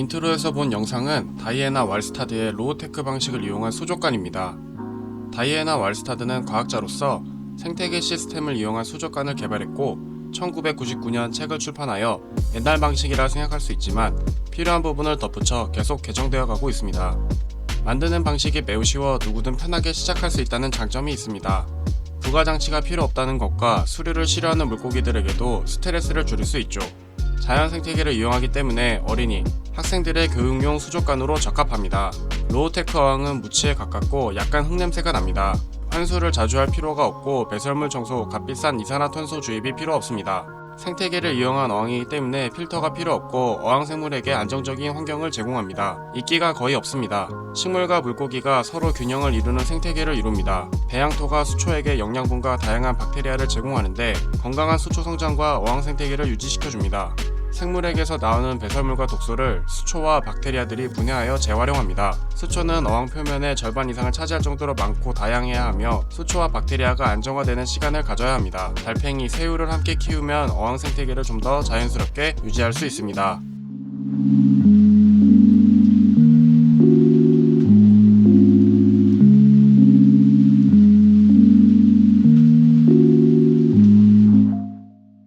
유튜브에서 본 영상은 다이애나 왈스타드의 로우테크 방식을 이용한 수족관입니다. 다이애나 왈스타드는 과학자로서 생태계 시스템을 이용한 수족관을 개발했고 1999년 책을 출판하여 옛날 방식이라 생각할 수 있지만 필요한 부분을 덧붙여 계속 개정되어 가고 있습니다. 만드는 방식이 매우 쉬워 누구든 편하게 시작할 수 있다는 장점이 있습니다. 부가 장치가 필요 없다는 것과 수류를 싫어하는 물고기들에게도 스트레스를 줄일 수 있죠. 자연 생태계를 이용하기 때문에 어린이, 학생들의 교육용 수족관으로 적합합니다. 로우테크 어항은 무치에 가깝고 약간 흙냄새가 납니다. 환수를 자주 할 필요가 없고 배설물 청소, 값비싼 이산화탄소 주입이 필요 없습니다. 생태계를 이용한 어항이기 때문에 필터가 필요 없고 어항 생물에게 안정적인 환경을 제공합니다. 이끼가 거의 없습니다. 식물과 물고기가 서로 균형을 이루는 생태계를 이룹니다. 배양토가 수초에게 영양분과 다양한 박테리아를 제공하는데 건강한 수초 성장과 어항 생태계를 유지시켜줍니다. 생물에게서 나오는 배설물과 독소를 수초와 박테리아들이 분해하여 재활용합니다. 수초는 어항 표면의 절반 이상을 차지할 정도로 많고 다양해야 하며 수초와 박테리아가 안정화되는 시간을 가져야 합니다. 달팽이, 새우를 함께 키우면 어항 생태계를 좀 더 자연스럽게 유지할 수 있습니다.